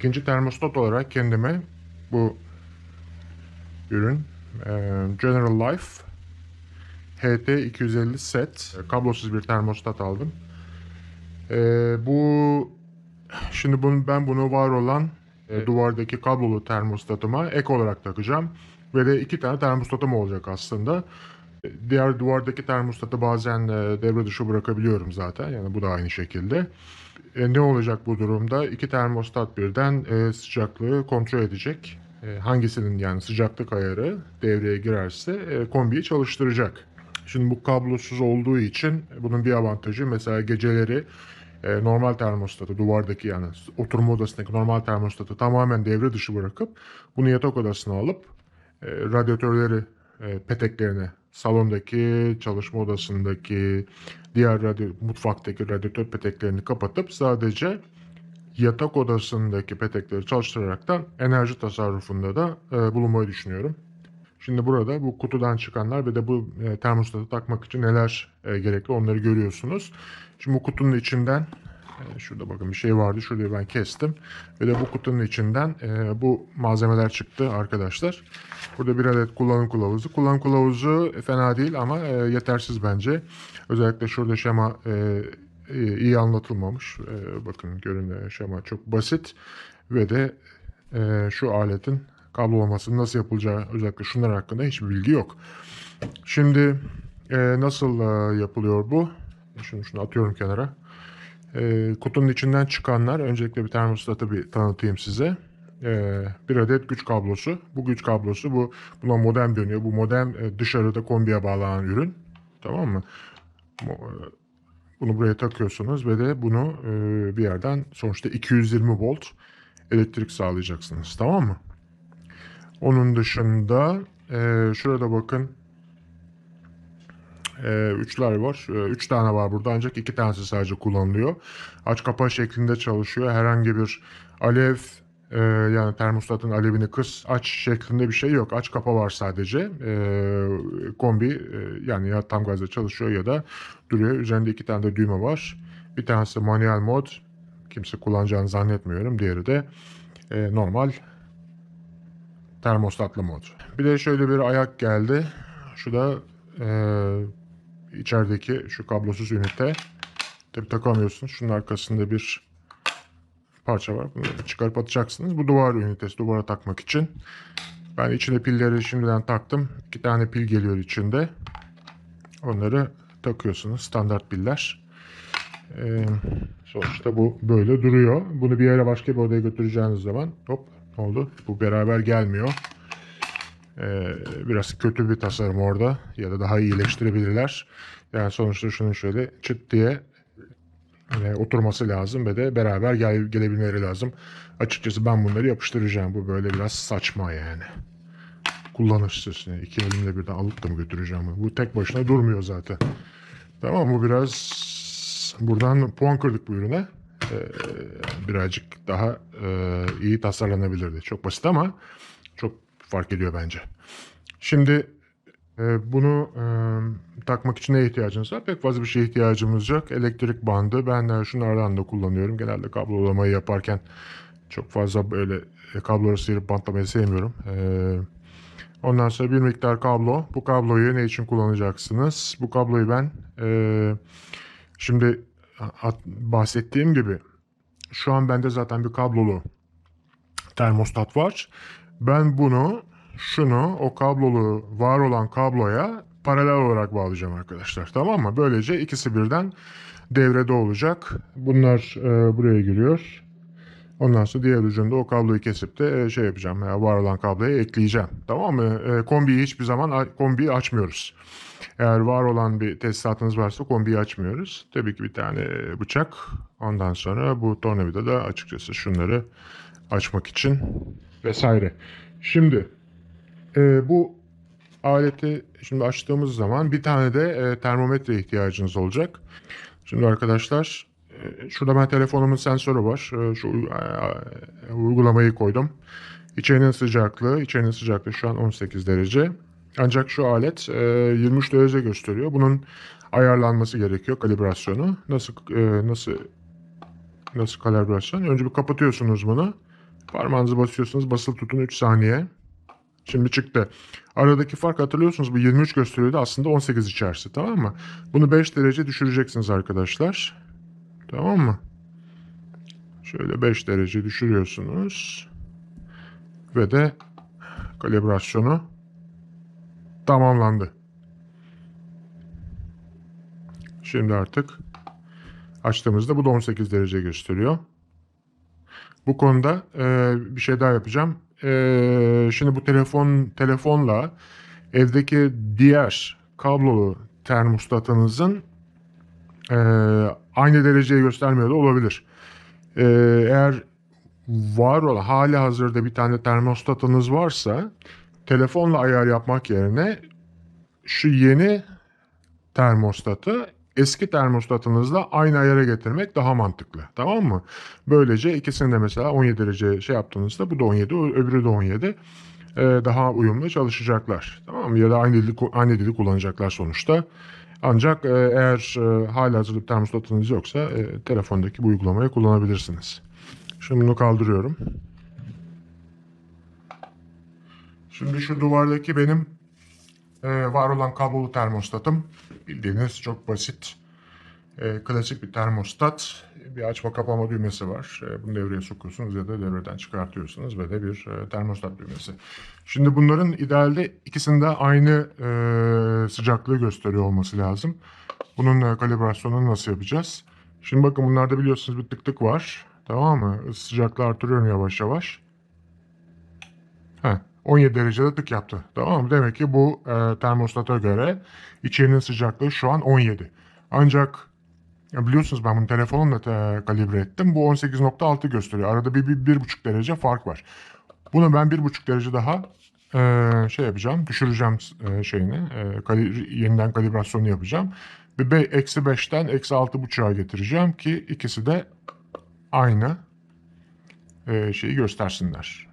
İkinci termostat olarak kendime bu ürün e, General Life HT250 set e, kablosuz bir termostat aldım. E, bu şimdi bunu, ben bunu var olan duvardaki kablolu termostatıma ek olarak takacağım. Ve de iki tane termostatım olacak aslında. Diğer duvardaki termostatı bazen e, devre dışı bırakabiliyorum zaten. Yani bu da aynı şekilde. E, ne olacak bu durumda? İki termostat birden e, sıcaklığı kontrol edecek. E, hangisinin yani sıcaklık ayarı devreye girerse e, kombiyi çalıştıracak. Şimdi bu kablosuz olduğu için bunun bir avantajı mesela geceleri e, normal termostatı duvardaki yani oturma odasındaki normal termostatı tamamen devre dışı bırakıp bunu yatak odasına alıp e, radyatörleri e, peteklerini salondaki çalışma odasındaki diğer radyo, mutfaktaki radyatör peteklerini kapatıp sadece yatak odasındaki petekleri çalıştıraraktan enerji tasarrufunda da e, bulunmayı düşünüyorum. Şimdi burada bu kutudan çıkanlar ve de bu e, termostatı takmak için neler e, gerekli onları görüyorsunuz. Şimdi bu kutunun içinden e, şurada bakın bir şey vardı. Şurayı ben kestim. Ve de bu kutunun içinden e, bu malzemeler çıktı arkadaşlar. Burada bir adet kullanım kılavuzu. Kullanım kılavuzu fena değil ama e, yetersiz bence. Özellikle şurada şema e, e, iyi anlatılmamış. E, bakın görün şema çok basit. Ve de e, şu aletin kablolamasının nasıl yapılacağı özellikle şunlar hakkında hiçbir bilgi yok. Şimdi e, nasıl e, yapılıyor bu? Şunu şunu atıyorum kenara. E, kutunun içinden çıkanlar öncelikle bir termostatı bir tanıtayım size. E, bir adet güç kablosu. Bu güç kablosu bu buna modem dönüyor. Bu modem e, dışarıda kombiye bağlanan ürün. Tamam mı? E, Bunu buraya takıyorsunuz ve de bunu e, bir yerden sonuçta 220 volt elektrik sağlayacaksınız. Tamam mı? Onun dışında e, şurada bakın e, üçler var. E, üç tane var burada ancak iki tanesi sadece kullanılıyor. Aç kapa şeklinde çalışıyor. Herhangi bir alev e, yani termostatın alevini kıs aç şeklinde bir şey yok. Aç kapa var sadece. E, kombi e, yani ya tam gazla çalışıyor ya da duruyor. Üzerinde iki tane de düğme var. Bir tanesi manuel mod. Kimse kullanacağını zannetmiyorum. Diğeri de e, normal termostatlı mod. Bir de şöyle bir ayak geldi. Şu da e, içerideki şu kablosuz ünite. Tabi takamıyorsunuz. Şunun arkasında bir parça var. Bunu çıkarıp atacaksınız. Bu duvar ünitesi. Duvara takmak için. Ben içine pilleri şimdiden taktım. İki tane pil geliyor içinde. Onları takıyorsunuz. Standart piller. Ee, sonuçta bu böyle duruyor. Bunu bir yere başka bir odaya götüreceğiniz zaman hop oldu? Bu beraber gelmiyor. Ee, biraz kötü bir tasarım orada ya da daha iyileştirebilirler. Yani sonuçta şunun şöyle çıt diye e, oturması lazım ve de beraber gel, gelebilmeleri lazım. Açıkçası ben bunları yapıştıracağım. Bu böyle biraz saçma yani. Kullanışsız. Yani iki elimle birden alıp da mı götüreceğim? Bu tek başına durmuyor zaten. Tamam bu biraz buradan puan kırdık bu ürüne. Ee, birazcık daha e, iyi tasarlanabilirdi. Çok basit ama çok fark ediyor bence. Şimdi e, bunu e, takmak için ne ihtiyacınız var? Pek fazla bir şeye ihtiyacımız yok. Elektrik bandı. Ben de şunlardan da kullanıyorum. Genelde kablolamayı yaparken çok fazla böyle e, kabloları sıyırıp bantlamayı sevmiyorum. E, ondan sonra bir miktar kablo. Bu kabloyu ne için kullanacaksınız? Bu kabloyu ben e, şimdi at- bahsettiğim gibi şu an bende zaten bir kablolu termostat var. Ben bunu şunu o kablolu var olan kabloya paralel olarak bağlayacağım arkadaşlar. Tamam mı? Böylece ikisi birden devrede olacak. Bunlar e, buraya giriyor. Ondan sonra diğer ucunda o kabloyu kesip de e, şey yapacağım. Ya, var olan kabloya ekleyeceğim. Tamam mı? E, kombiyi hiçbir zaman kombiyi açmıyoruz. Eğer var olan bir tesisatınız varsa kombiyi açmıyoruz. Tabii ki bir tane bıçak. Ondan sonra bu tornavida da açıkçası şunları açmak için vesaire. Şimdi e, bu aleti şimdi açtığımız zaman bir tane de e, termometre ihtiyacınız olacak. Şimdi arkadaşlar e, şurada ben telefonumun sensörü var. E, şu e, uygulamayı koydum. İçerinin sıcaklığı, içerinin sıcaklığı şu an 18 derece. Ancak şu alet e, 23 derece gösteriyor. Bunun ayarlanması gerekiyor kalibrasyonu. Nasıl e, nasıl nasıl kalibrasyon? Önce bir kapatıyorsunuz bunu. Parmağınızı basıyorsunuz. Basılı tutun 3 saniye. Şimdi çıktı. Aradaki fark hatırlıyorsunuz bu 23 gösteriyordu aslında 18 içerisi tamam mı? Bunu 5 derece düşüreceksiniz arkadaşlar. Tamam mı? Şöyle 5 derece düşürüyorsunuz. Ve de kalibrasyonu tamamlandı. Şimdi artık açtığımızda bu da 18 derece gösteriyor. Bu konuda e, bir şey daha yapacağım. E, şimdi bu telefon telefonla evdeki diğer kablolu termostatınızın e, aynı dereceyi göstermiyor da olabilir. E, eğer var olan hali hazırda bir tane termostatınız varsa telefonla ayar yapmak yerine şu yeni termostatı eski termostatınızla aynı ayara getirmek daha mantıklı. Tamam mı? Böylece ikisini de mesela 17 derece şey yaptığınızda bu da 17, ö- öbürü de 17. e, daha uyumlu çalışacaklar. Tamam mı? Ya da aynı dili, aynı dili kullanacaklar sonuçta. Ancak e, eğer e, hala hazırda bir termostatınız yoksa e, telefondaki bu uygulamayı kullanabilirsiniz. Şimdi bunu kaldırıyorum. Şimdi şu duvardaki benim e, var olan kablolu termostatım. Bildiğiniz çok basit, e, klasik bir termostat. Bir açma kapama düğmesi var. E, bunu devreye sokuyorsunuz ya da devreden çıkartıyorsunuz ve de bir e, termostat düğmesi. Şimdi bunların idealde ikisinde aynı e, sıcaklığı gösteriyor olması lazım. Bunun e, kalibrasyonunu nasıl yapacağız? Şimdi bakın bunlarda biliyorsunuz bir tık tık var. Tamam mı? Sıcaklığı artırıyorum yavaş yavaş. Heh, 17 derecede tık yaptı. Tamam mı? Demek ki bu e, termostata göre içerinin sıcaklığı şu an 17. Ancak biliyorsunuz ben bunu telefonumla te- kalibre ettim. Bu 18.6 gösteriyor. Arada bir, bir, bir buçuk derece fark var. Bunu ben bir buçuk derece daha e, şey yapacağım. Düşüreceğim e, şeyini. E, kali- yeniden kalibrasyonu yapacağım. Ve eksi 5'ten eksi 6.5'a getireceğim ki ikisi de aynı e, şeyi göstersinler.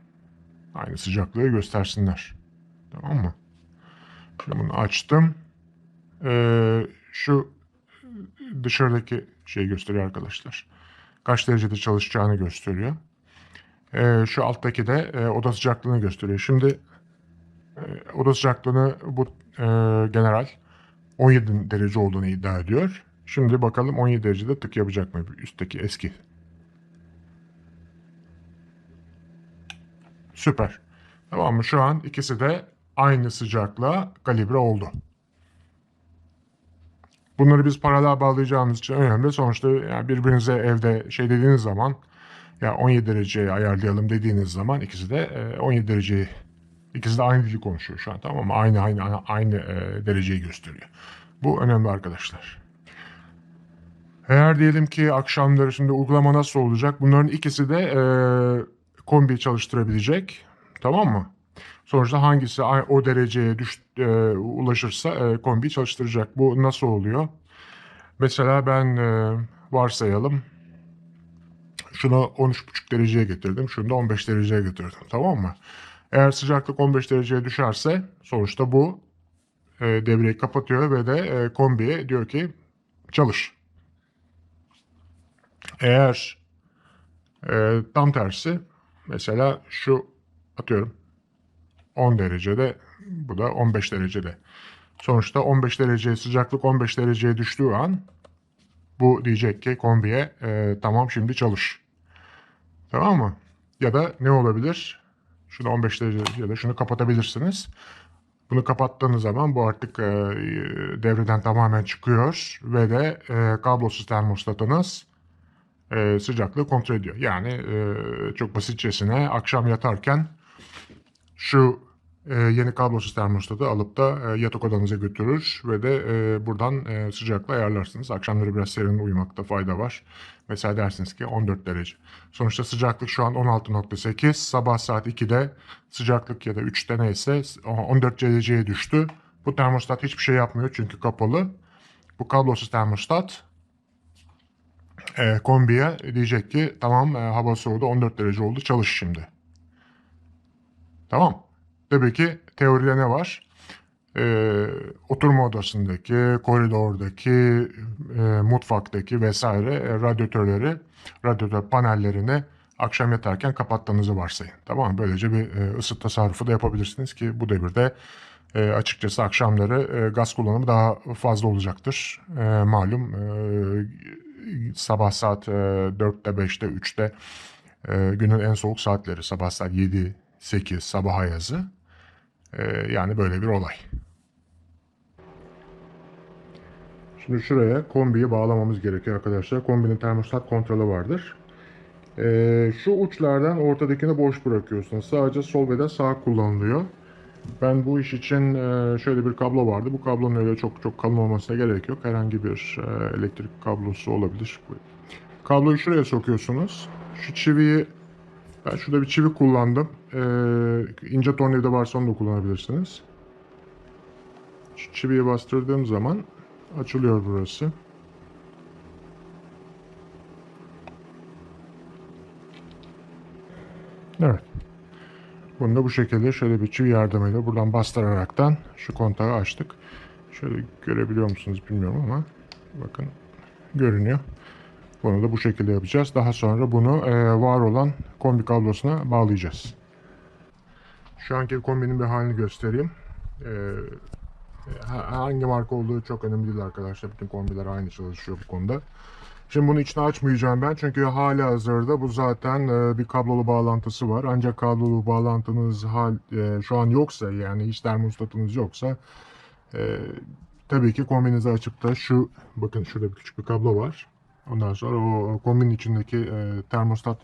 Aynı sıcaklığı göstersinler. Tamam mı? Şimdi bunu açtım. Ee, şu dışarıdaki şey gösteriyor arkadaşlar. Kaç derecede çalışacağını gösteriyor. Ee, şu alttaki de e, oda sıcaklığını gösteriyor. Şimdi e, oda sıcaklığını bu e, general 17 derece olduğunu iddia ediyor. Şimdi bakalım 17 derecede tık yapacak mı üstteki eski Süper. Tamam mı? Şu an ikisi de aynı sıcaklığa kalibre oldu. Bunları biz paralel bağlayacağımız için önemli. Sonuçta yani birbirinize evde şey dediğiniz zaman ya 17 dereceye ayarlayalım dediğiniz zaman ikisi de e, 17 dereceyi ikisi de aynı dili konuşuyor şu an tamam mı? Aynı aynı aynı, aynı e, dereceyi gösteriyor. Bu önemli arkadaşlar. Eğer diyelim ki akşamları şimdi uygulama nasıl olacak? Bunların ikisi de e, kombi çalıştırabilecek. Tamam mı? Sonuçta hangisi o dereceye düş, e, ulaşırsa e, kombi çalıştıracak. Bu nasıl oluyor? Mesela ben e, varsayalım şunu 13,5 dereceye getirdim. Şunu da 15 dereceye getirdim. Tamam mı? Eğer sıcaklık 15 dereceye düşerse sonuçta bu e, devreyi kapatıyor ve de e, kombiye diyor ki çalış. Eğer e, tam tersi mesela şu atıyorum 10 derecede bu da 15 derecede. Sonuçta 15 derece sıcaklık 15 dereceye düştüğü an bu diyecek ki kombiye e, tamam şimdi çalış. Tamam mı? Ya da ne olabilir? Şunu 15 derece ya da şunu kapatabilirsiniz. Bunu kapattığınız zaman bu artık e, devreden tamamen çıkıyor ve de e, kablosuz termostatınız e, sıcaklığı kontrol ediyor. Yani e, çok basitçesine akşam yatarken şu e, yeni kablosuz termostatı alıp da e, yatak odanıza götürür ve de e, buradan e, sıcaklığı ayarlarsınız. Akşamları biraz serin uyumakta fayda var. Mesela dersiniz ki 14 derece. Sonuçta sıcaklık şu an 16.8. Sabah saat 2'de sıcaklık ya da 3'te neyse 14 dereceye düştü. Bu termostat hiçbir şey yapmıyor çünkü kapalı. Bu kablosuz termostat e, kombiye diyecek ki tamam e, hava soğudu 14 derece oldu çalış şimdi. Tamam. Tabii ki teoride ne var? Ee, oturma odasındaki, koridordaki, e, mutfaktaki vesaire e, radyatörleri, radyatör panellerini akşam yatarken kapattığınızı varsayın. Tamam? Böylece bir e, ısı tasarrufu da yapabilirsiniz ki bu devirde e, açıkçası akşamları e, gaz kullanımı daha fazla olacaktır. E, malum e, sabah saat e, 4'te 5'te 3'te e, günün en soğuk saatleri sabah saat 7 8 sabah ayazı. E, yani böyle bir olay. Şimdi şuraya kombiyi bağlamamız gerekiyor arkadaşlar. Kombinin termostat kontrolü vardır. Ee, şu uçlardan ortadakini boş bırakıyorsunuz. Sadece sol ve de sağ kullanılıyor. Ben bu iş için e, şöyle bir kablo vardı. Bu kablonun öyle çok çok kalın olmasına gerek yok. Herhangi bir e, elektrik kablosu olabilir. Kabloyu şuraya sokuyorsunuz. Şu çiviyi ben şurada bir çivi kullandım. Ee, ince tornavida varsa onu da kullanabilirsiniz. Şu çiviyi bastırdığım zaman açılıyor burası. Evet. Bunu da bu şekilde şöyle bir çivi yardımıyla buradan bastıraraktan şu kontağı açtık. Şöyle görebiliyor musunuz bilmiyorum ama bakın görünüyor. Bunu da bu şekilde yapacağız. Daha sonra bunu e, var olan kombi kablosuna bağlayacağız. Şu anki kombinin bir halini göstereyim. E, ha- hangi marka olduğu çok önemli değil arkadaşlar. Bütün kombiler aynı çalışıyor bu konuda. Şimdi bunu içine açmayacağım ben çünkü hali hazırda bu zaten e, bir kablolu bağlantısı var. Ancak kablolu bağlantınız hal, e, şu an yoksa yani hiç termostatınız yoksa e, tabii ki kombinizi açıp da şu bakın şurada bir küçük bir kablo var. Ondan sonra o kombinin içindeki termostat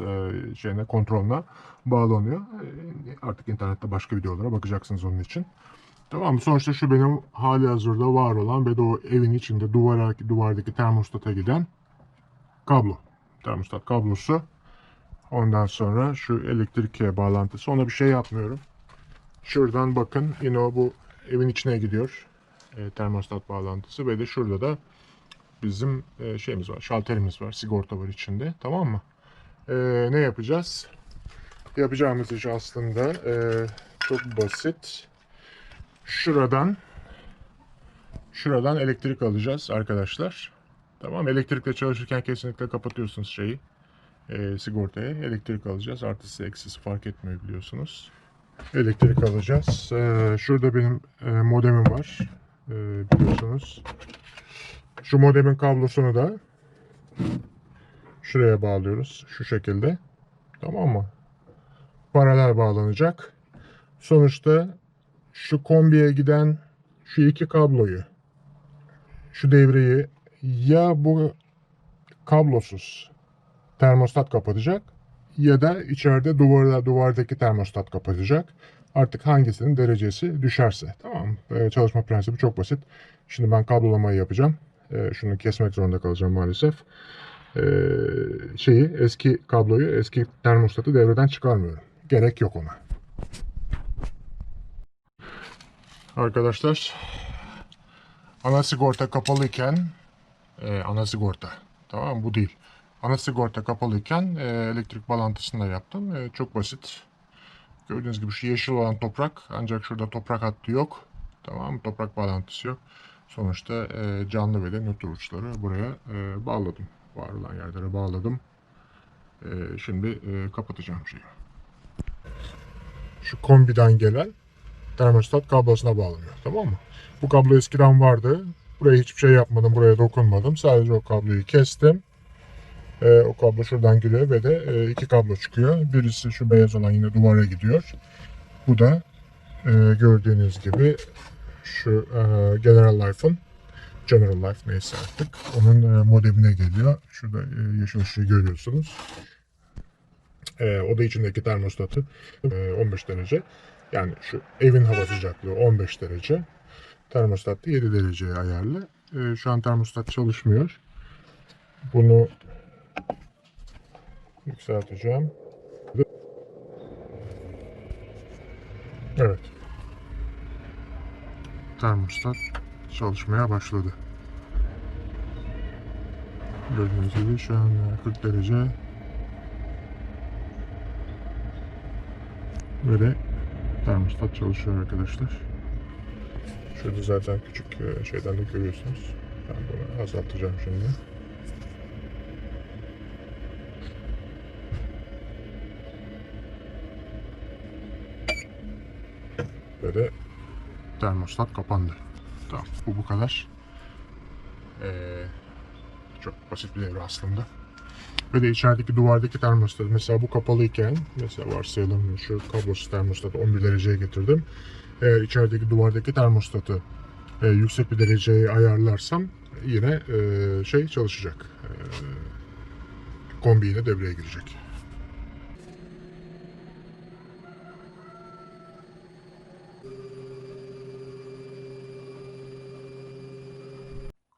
şeyine kontrolüne bağlanıyor. Artık internette başka videolara bakacaksınız onun için. Tamam? Sonuçta şu benim hali hazırda var olan ve de o evin içinde duvara, duvardaki termostata giden kablo. Termostat kablosu. Ondan sonra şu elektrik bağlantısı. Ona bir şey yapmıyorum. Şuradan bakın yine o bu evin içine gidiyor. E, termostat bağlantısı ve de şurada da bizim e, şeyimiz var. Şalterimiz var. Sigorta var içinde. Tamam mı? E, ne yapacağız? Yapacağımız iş aslında e, çok basit. Şuradan şuradan elektrik alacağız arkadaşlar. Tamam elektrikle çalışırken kesinlikle kapatıyorsunuz şeyi. E, sigortaya elektrik alacağız. Artısı eksisi fark etmiyor biliyorsunuz. Elektrik alacağız. E, şurada benim e, modemim var. E, biliyorsunuz. Şu modemin kablosunu da şuraya bağlıyoruz. Şu şekilde. Tamam mı? Paralel bağlanacak. Sonuçta şu kombiye giden şu iki kabloyu şu devreyi ya bu kablosuz termostat kapatacak ya da içeride duvarda duvardaki termostat kapatacak. Artık hangisinin derecesi düşerse. Tamam? Ee, çalışma prensibi çok basit. Şimdi ben kablolamayı yapacağım. Ee, şunu kesmek zorunda kalacağım maalesef. Ee, şeyi eski kabloyu, eski termostatı devreden çıkarmıyorum. Gerek yok ona. Arkadaşlar ana sigorta kapalıyken e, ana sigorta tamam bu değil. Ana sigorta kapalıyken e, elektrik bağlantısını da yaptım. E, çok basit. Gördüğünüz gibi şu yeşil olan toprak ancak şurada toprak hattı yok. Tamam? Toprak bağlantısı yok. Sonuçta e, canlı ve de nötr uçları buraya e, bağladım. Var olan yerlere bağladım. E, şimdi e, kapatacağım şeyi. Şu kombiden gelen termostat kablosuna bağlanıyor. Tamam mı? Bu kablo eskiden vardı. Buraya hiçbir şey yapmadım. Buraya dokunmadım. Sadece o kabloyu kestim. Ee, o kablo şuradan giriyor ve de e, iki kablo çıkıyor. Birisi şu beyaz olan yine duvara gidiyor. Bu da e, gördüğünüz gibi şu e, General Life'ın General Life neyse artık onun e, modemine geliyor. Şurada e, yeşil ışığı görüyorsunuz. E, oda içindeki termostatı e, 15 derece. Yani şu evin hava sıcaklığı 15 derece. Termostat da 7 dereceye ayarlı. E, şu an termostat çalışmıyor. Bunu yükselteceğim. Evet. Termostat çalışmaya başladı. Gördüğünüz gibi şu an 40 derece böyle termostat çalışıyor arkadaşlar. Şurada zaten küçük e, şeyden de görüyorsunuz. Ben bunu azaltacağım şimdi. Böyle termostat kapandı. Tamam bu bu kadar. Ee, çok basit bir devre aslında. Ve de içerideki duvardaki termostat mesela bu kapalıyken mesela varsayalım şu kablosuz termostatı 11 dereceye getirdim. Eğer içerideki duvardaki termostatı e, yüksek bir dereceye ayarlarsam yine e, şey çalışacak. E, kombi yine devreye girecek.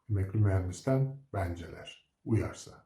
Emekli mühendisten benceler. Uyarsa.